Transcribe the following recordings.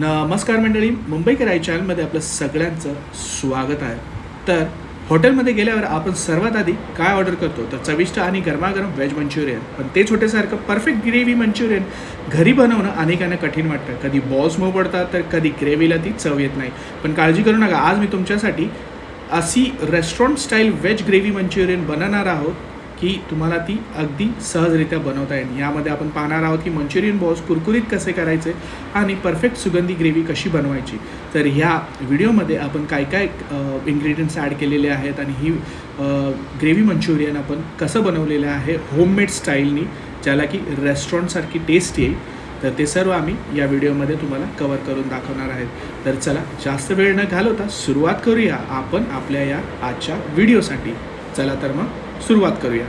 नमस्कार मंडळी मुंबईकर आई चॅनलमध्ये आपलं सगळ्यांचं स्वागत आहे. तर हॉटेलमध्ये गेल्यावर आपण सर्वात आधी काय ऑर्डर करतो? तर चविष्ट आणि गरमागरम व्हेज मंचुरियन. पण ते छोटेसारखं परफेक्ट ग्रेव्ही मंचुरियन घरी बनवणं अनेकांना कठीण वाटतं. कधी बॉल्स मऊ पडतात तर कधी ग्रेव्हीला ती चव येत नाही. पण काळजी करू नका आज मी तुमच्यासाठी अशी restaurant style veg gravy manchurian बनवणार आहोत. की तुम्हाला ती अगदी सहजरित्या बनवता येईल. यामध्ये आपण पाहणार आहोत की मंचुरियन बॉल्स कुरकुरीत कसे करायचे आणि परफेक्ट सुगंधी ग्रेव्ही कशी बनवायची. तर ह्या व्हिडिओमध्ये आपण काय काय इन्ग्रेडियंट्स ॲड केलेले आहेत आणि ही ग्रेव्ही मंचुरियन आपण कसं बनवलेलं आहे होममेड स्टाईलनी ज्याला की रेस्टॉरंटसारखी टेस्ट येईल. तर ते सर्व आम्ही या व्हिडिओमध्ये तुम्हाला कवर करून दाखवणार आहेत. तर चला जास्त वेळ न घालवता सुरुवात करूया आपण आपल्या या आजच्या व्हिडिओसाठी. चला तर मग. सुरुवात करूया.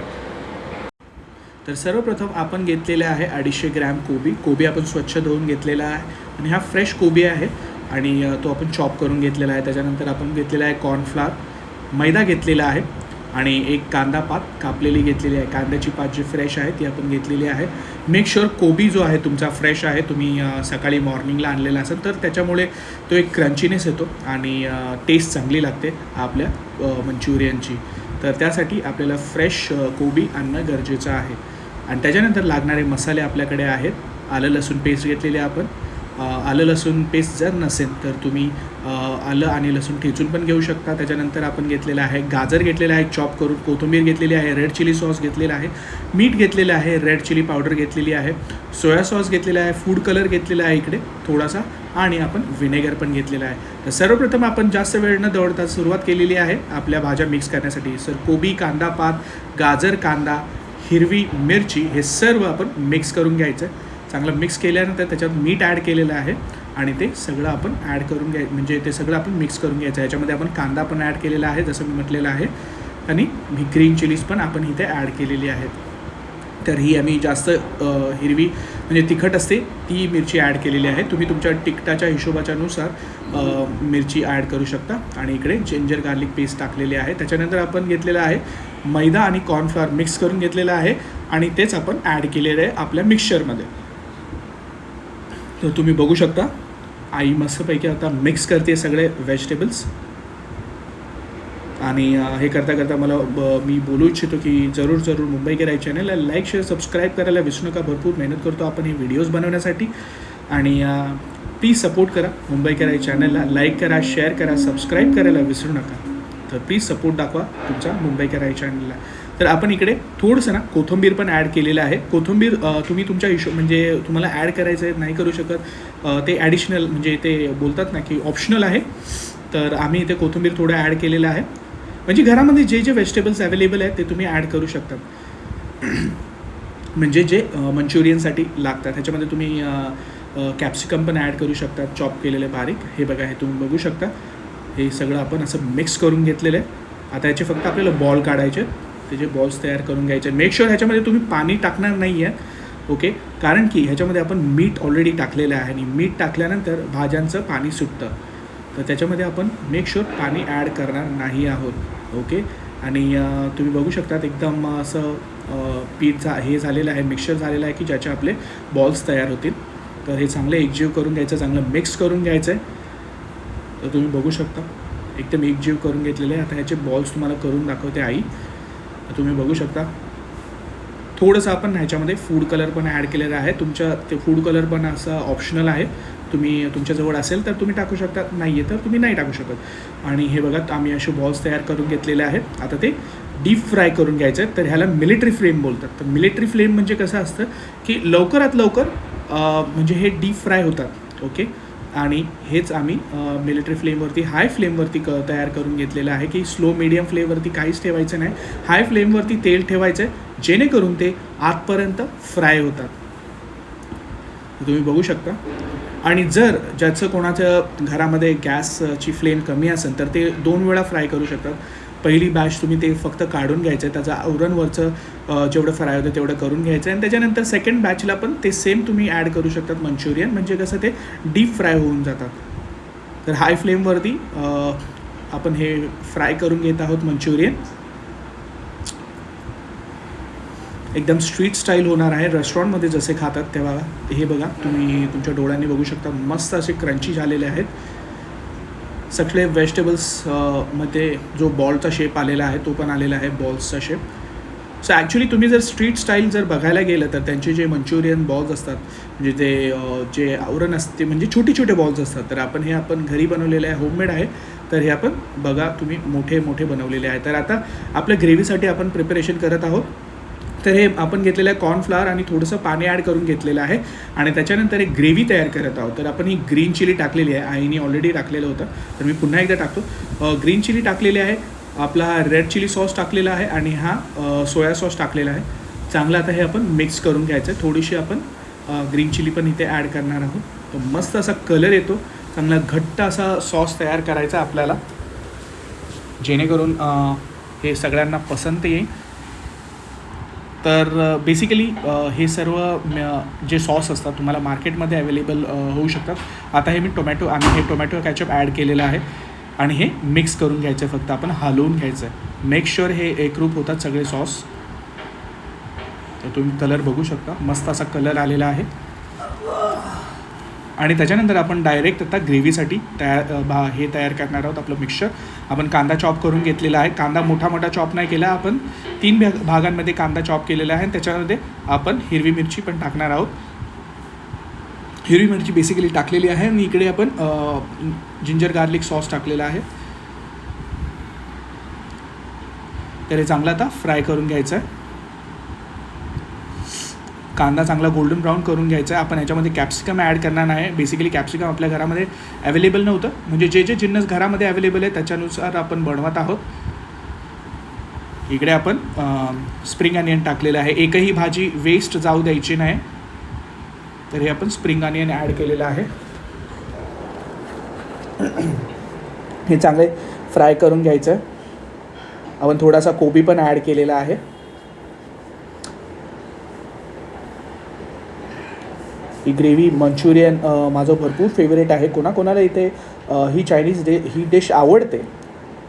तर सर्वप्रथम आपण घेतलेले आहे अडीचशे ग्रॅम कोबी. कोबी आपण स्वच्छ धुवून घेतलेला आहे आणि हा फ्रेश कोबी आहे आणि तो आपण चॉप करून घेतलेला आहे. त्याच्यानंतर आपण घेतलेला आहे कॉर्नफ्लावर. मैदा घेतलेला आहे आणि एक कांदा पात कापलेली घेतलेली आहे. कांद्याची पात जी फ्रेश आहे ती आपण घेतलेली आहे. मेक शुअर कोबी जो आहे तुमचा फ्रेश आहे. तुम्ही सकाळी मॉर्निंगला आणलेला असेल तर त्याच्यामुळे तो एक क्रंचीनेस येतो आणि टेस्ट चांगली लागते आपल्या मंचुरियनची. तर त्यासाठी आपल्याला फ्रेश कोबी आणणं गरजेचं आहे. आणि त्याच्यानंतर लागणारे मसाले आपल्याकडे आहेत. आलं लसूण पेस्ट घेतलेली आहे आपण आलं लसूण पेस्ट जर नसेल तर तुम्ही आलं आणि लसूण ठेचून पण घेऊ शकता. त्याच्यानंतर आपण घेतलेलं आहे गाजर घेतलेलं आहे चॉप करून कोथिंबीर घेतलेली आहे रेड चिली सॉस घेतलेला आहे मीठ घेतलेलं आहे रेड चिली पावडर घेतलेली आहे सोया सॉस घेतलेला आहे फूड कलर घेतलेला आहे इकडे थोडासा. आणि आपण व्हिनेगर पण घेतलेलं आहे. तर सर्वप्रथम आपण जास्त वेळ न दौडता सुरुवात केलेली आहे आपल्या भाज्या मिक्स करण्यासाठी. सर कोबी कांदा पात गाजर कांदा हिरवी मिरची हे सर्व आपण मिक्स करून घ्यायचं. आहे चांगलं मिक्स केल्यानंतर त्याच्यात मीठ ॲड केलेलं आहे आणि ते सगळं आपण ॲड करून घ्याय म्हणजे ते सगळं आपण मिक्स करून घ्यायचं. आहे याच्यामध्ये आपण कांदा पण ॲड केलेला आहे जसं मी म्हटलेलं आहे. आणि ग्रीन चिलीज पण आपण इथे ॲड केलेली आहेत. तर ही आम्ही जास्त हिरवी म्हणजे तिखट असते ती मिरची ॲड केलेली आहे. तुम्ही तुमच्या तिखटाच्या हिशोबाच्यानुसार मिरची ॲड करू शकता. आणि इकडे जिंजर गार्लिक पेस्ट टाकलेली आहे. त्याच्यानंतर आपण घेतलेला आहे मैदा आणि कॉर्नफ्लॉवर मिक्स करून घेतलेलं आहे. आणि तेच आपण ॲड केलेलं आहे आपल्या मिक्सचरमध्ये तर तुम्ही बघू शकता. आई मस्तपैकी आता मिक्स करते सगळे व्हेजिटेबल्स आणि हे करता करता मला ब- मी बोलू इच्छितो की जरूर जरूर मुंबई केराय चॅनलला लाईक शेअर सबस्क्राईब करायला विसरू नका. भरपूर मेहनत करतो आपण हे व्हिडिओज बनवण्यासाठी. आणि प्लीज सपोर्ट करा मुंबई कराय चॅनलला लाईक करा शेअर करा सबस्क्राईब करायला विसरू नका. तर प्लीज सपोर्ट दाखवा तुमचा मुंबई कराय चॅनलला तर आपण इकडे थोडंसं ना कोथिंबीर पण ॲड केलेलं आहे. कोथिंबीर तुम्ही तुमच्या हिशो म्हणजे तुम्हाला ॲड करायचं आहे नाही करू शकत ते ॲडिशनल म्हणजे ते बोलतात ना की ऑप्शनल आहे. तर आम्ही इथे कोथिंबीर थोडं ॲड केलेलं आहे. म्हणजे घरामध्ये जे जे व्हेजिटेबल्स अवेलेबल आहेत ते तुम्ही ॲड करू शकता म्हणजे जे मंचुरियनसाठी लागतात. ह्याच्यामध्ये तुम्ही कॅप्सिकम पण ॲड करू शकता चॉप केलेले बारीक. हे बघा हे तुम्ही बघू शकता. हे सगळं आपण असं मिक्स करून घेतलेलं आहे. आता याचे फक्त आपल्याला बॉल काढायचे त्याचे बॉल्स तयार करून घ्यायचे मेक शुअर ह्याच्यामध्ये तुम्ही पाणी टाकणार नाही आहे ओके कारण की ह्याच्यामध्ये आपण मीठ ऑलरेडी टाकलेलं आहे. आणि मीठ टाकल्यानंतर भाज्यांचं पाणी सुटतं. तर त्याच्यामध्ये आपण मेक शुअर पाणी ॲड करणार नाही आहोत. ओके आणि तुम्ही बघू शकतात एकदम असं अ, पीठ झा हे झालेलं आहे मिक्सचर झालेलं आहे की ज्याचे आपले बॉल्स तयार होतील. तर हे चांगलं एकजीव करून घ्यायचं चांगलं मिक्स करून घ्यायचं आहे तर तुम्ही बघू शकता. एकदम एकजीव करून घेतलेले आहे. आता ह्याचे बॉल्स तुम्हाला करून दाखवते आई. तर तुम्ही बघू शकता. थोडंसं आपण ह्याच्यामध्ये फूड कलर पण ॲड केलेला आहे. तुमच्या ते फूड कलर पण असं ऑप्शनल आहे. तुम्ही तुमच्याजवळ असेल तर तुम्ही टाकू शकता. नाही आहे तर तुम्ही नाही टाकू शकत. आणि हे बघा आम्ही असे बॉल्स तयार करून घेतलेले आहेत. आता ते डीप फ्राय करून घ्यायचं आहे तर ह्याला मिलिटरी फ्लेम बोलतात. तर मिलिटरी फ्लेम म्हणजे कसं असतं की लवकरात लवकर म्हणजे हे डीप फ्राय होतात. ओके आणि हेच आम्ही मिलिटरी फ्लेमवरती हाय फ्लेमवरती क तयार करून घेतलेलं आहे की स्लो मिडियम फ्लेमवरती काहीच ठेवायचं नाही. हाय फ्लेमवरती तेल ठेवायचं आहे जेणेकरून ते आतपर्यंत फ्राय होतात. तुम्ही बघू शकता. आणि जर ज्याचं कोणाचं घरामध्ये गॅसची फ्लेम कमी असेल तर ते दोन वेळा फ्राय करू शकतात. पहिली बॅच तुम्ही ते फक्त काढून घ्यायचं आहे त्याचं आवरणवरचं जेवढं फ्राय होतं तेवढं करून घ्यायचं आहे आणि त्याच्यानंतर सेकंड बॅचला पण ते सेम तुम्ही ॲड करू शकतात मंचुरियन. म्हणजे कसं ते डीप फ्राय होऊन जातात. तर हाय फ्लेमवरती आपण हे फ्राय करून घेत आहोत मंचुरियन. एकदम स्ट्रीट स्टाईल होणार आहे. रेस्टॉरंटमध्ये जसे खातात तेव्हा हे बघा तुम्ही तुमच्या डोळ्यांनी बघू शकता मस्त असे क्रंची झालेले आहेत. सगळे व्हेजिटेबल्समध्ये जो बॉलचा शेप आलेला आहे तो पण आलेला आहे बॉल्सचा शेप सो ॲक्च्युली तुम्ही जर स्ट्रीट स्टाईल जर बघायला गेलं तर त्यांचे जे मंचुरियन बॉल्स असतात म्हणजे ते जे आवरण असते म्हणजे छोटे छोटे बॉल्स असतात. तर आपण हे आपण घरी बनवलेले आहे होममेड आहे. तर हे आपण बघा तुम्ही मोठे मोठे बनवलेले आहे. तर आता आपल्या ग्रेव्हीसाठी आपण प्रिपरेशन करत आहोत. तर हे आपण घेतलेलं आहे कॉर्नफ्लॉवर आणि थोडंसं पाणी ॲड करून घेतलेलं आहे. आणि त्याच्यानंतर एक ग्रेव्ही तयार करत आहोत. तर आपण ही ग्रीन चिली टाकलेली आहे. आईने ऑलरेडी टाकलेलं होतं. तर मी पुन्हा एकदा टाकतो. ग्रीन चिली टाकलेली आहे. आपला हा रेड चिली सॉस टाकलेला आहे आणि हा सोया सॉस टाकलेला आहे. चांगलं आता हे आपण मिक्स करून घ्यायचं. आहे थोडीशी आपण ग्रीन चिली पण इथे ॲड करणार आहोत. तर मस्त असा कलर येतो. चांगला घट्ट असा सॉस तयार करायचा आपल्याला. जेणेकरून हे सगळ्यांना पसंत येईल. तर बेसिकली हे सर्व जे सॉस असतात तुम्हाला मार्केटमध्ये अवेलेबल होऊ शकतात. आता हे मी टोमॅटो आणि हे टोमॅटो कॅचअप ॲड केलेलं आहे आणि हे मिक्स करून घ्यायचं आहे फक्त. आपण हलवून घ्यायचं आहे. मेक शुअर हे एकरूप होतात सगळे सॉस तर तुम्ही कलर बघू शकता. मस्त असा कलर आलेला आहे. आणि त्याच्यानंतर आपण डायरेक्ट आता ग्रेव्हीसाठी तयार भा हे तयार करणार आहोत आपलं मिक्सचर आपण कांदा चॉप करून घेतलेला आहे. कांदा मोठा मोठा चॉप नाही केला आपण. तीन भाग भागांमध्ये कांदा चॉप केलेला आहे आणि त्याच्यामध्ये आपण हिरवी मिरची पण टाकणार आहोत. हिरवी मिरची बेसिकली टाकलेली आहे आणि इकडे आपण जिंजर गार्लिक सॉस टाकलेला आहे. तर हे चांगलं आता फ्राय करून घ्यायचं आहे. कांदा चांगला गोल्डन ब्राऊन करून घ्यायचा आहे. आपण याच्यामध्ये कॅप्सिकम ॲड करणार नाही. बेसिकली कॅप्सिकम आपल्या घरामध्ये अवेलेबल नव्हतं. म्हणजे जे जे जिन्नस घरामध्ये अवेलेबल आहे त्याच्यानुसार आपण बनवत आहोत. इकडे आपण स्प्रिंग अनियन टाकलेलं आहे. एकही भाजी वेस्ट जाऊ द्यायची नाही. तर हे आपण स्प्रिंग अनियन ॲड केलेलं आहे. हे चांगले फ्राय करून घ्यायचं आहे. आपण थोडासा कोबी पण ॲड केलेला आहे. ही ग्रेव्ही मंचुरियन माझं भरपूर फेवरेट आहे. कोणाकोणाला इथे ही चायनीज डे ही डिश आवडते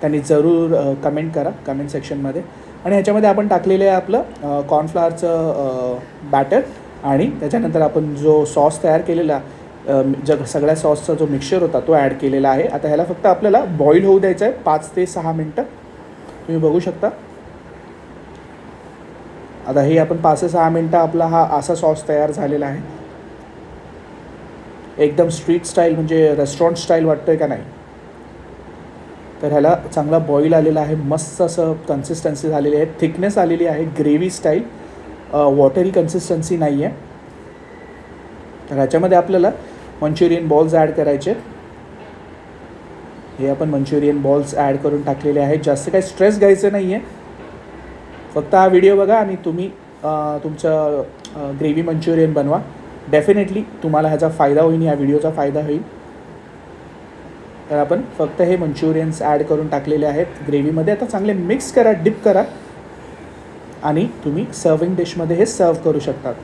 त्यांनी जरूर कमेंट करा कमेंट सेक्शनमध्ये आणि ह्याच्यामध्ये आपण टाकलेलं आहे आपलं कॉर्नफ्लॉवरचं बॅटर आणि त्याच्यानंतर आपण जो सॉस तयार केलेला जग सगळ्या सॉसचा जो मिक्सचर होता तो ॲड केलेला आहे. आता ह्याला फक्त आपल्याला बॉईल होऊ द्यायचं आहे पाच ते सहा मिनटं. तुम्ही बघू शकता. आता हे आपण पाच ते सहा मिनटं आपला हा असा सॉस तयार झालेला आहे. एकदम स्ट्रीट स्टाईल म्हणजे रेस्टॉरंट स्टाईल वाटतोय का नाही? तर ह्याला चांगला बॉईल आलेला आहे मस्त असं कन्सिस्टन्सी झालेली आहे थिकनेस आलेली आहे ग्रेव्ही स्टाईल वॉटरी कन्सिस्टन्सी नाही आहे तर ह्याच्यामध्ये आपल्याला मंचुरियन बॉल्स ॲड करायचे. हे आपण मंचुरियन बॉल्स ॲड करून टाकलेले आहेत. जास्त काही स्ट्रेस घ्यायचं नाही आहे फक्त हा व्हिडिओ बघा आणि तुम्ही तुमचं ग्रेव्ही मंचुरियन बनवा. डेफिनेटली तुम्हाला ह्याचा फायदा होईल या व्हिडिओचा फायदा होईल. तर आपण फक्त हे मंचुरियन्स ॲड करून टाकलेले आहेत. ग्रेव्हीमध्ये आता चांगले मिक्स करा डिप करा. आणि तुम्ही सर्विंग डिशमध्ये हे सर्व करू शकतात.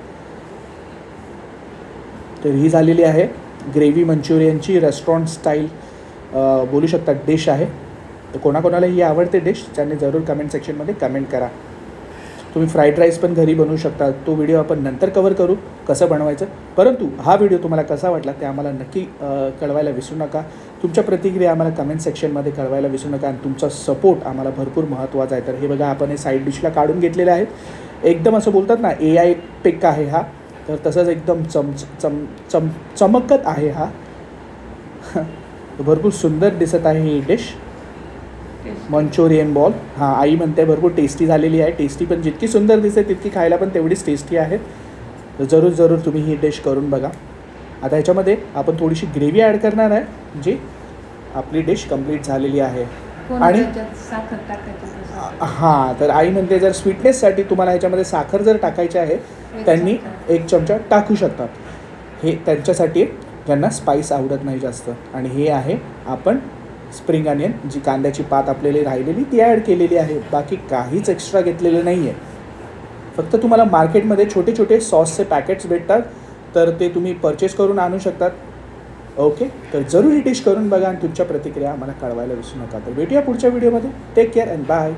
तर ही झालेली आहे. ग्रेव्ही मंचुरियनची रेस्टॉरंट स्टाईल बोलू शकता डिश आहे. तर कोणाकोणाला ही आवडते डिश त्यांनी जरूर कमेंट सेक्शनमध्ये कमेंट करा. तुम्ही फ्राईड राईस पण घरी बनवू शकता. तो व्हिडिओ आपण नंतर कवर करू कसं बनवायचं. परंतु हा व्हिडिओ तुम्हाला कसा वाटला ते आम्हाला नक्की कळवायला विसरू नका. तुमच्या प्रतिक्रिया आम्हाला कमेंट सेक्शनमध्ये कळवायला विसरू नका आणि तुमचा सपोर्ट आम्हाला भरपूर महत्त्वाचा आहे. तर हे बघा आपण हे साईड डिशला काढून घेतलेले आहेत. एकदम असं बोलतात ना ए आय पिक आहे हा. तर तसंच एकदम चम चम चम चमकत आहे हा. भरपूर सुंदर दिसत आहे ही डिश मंचुरियन बॉल. हां आई म्हणते भरपूर टेस्टी झालेली आहे. टेस्टी पण जितकी सुंदर दिसते तितकी खायला पण तेवढीच टेस्टी आहे. तर जरूर जरूर तुम्ही ही डिश करून बघा. आता ह्याच्यामध्ये आपण थोडीशी ग्रेव्ही ॲड करणार आहे जी आपली डिश कंप्लीट झालेली आहे. आणि-. हां तर आई म्हणते जर स्वीटनेससाठी तुम्हाला ह्याच्यामध्ये साखर जर टाकायची आहे त्यांनी. एक चमचा टाकू शकतात. हे त्यांच्यासाठी ज्यांना स्पाईस आवडत नाही जास्त. आणि हे आहे आपण स्प्रिंग अनियन जी कांद्याची पात आपल्याला राहिलेली ती ॲड केलेली आहे. बाकी काहीच एक्स्ट्रा घेतलेलं नाही आहे फक्त तुम्हाला मार्केटमध्ये छोटे छोटे सॉसचे पॅकेट्स भेटतात तर ते तुम्ही परचेस करून आणू शकतात. ओके तर जरूर ही डिश करून बघा आणि तुमच्या प्रतिक्रिया आम्हाला कळवायला विसरू नका. तर भेटूया पुढच्या व्हिडिओमध्ये टेक केअर अँड बाय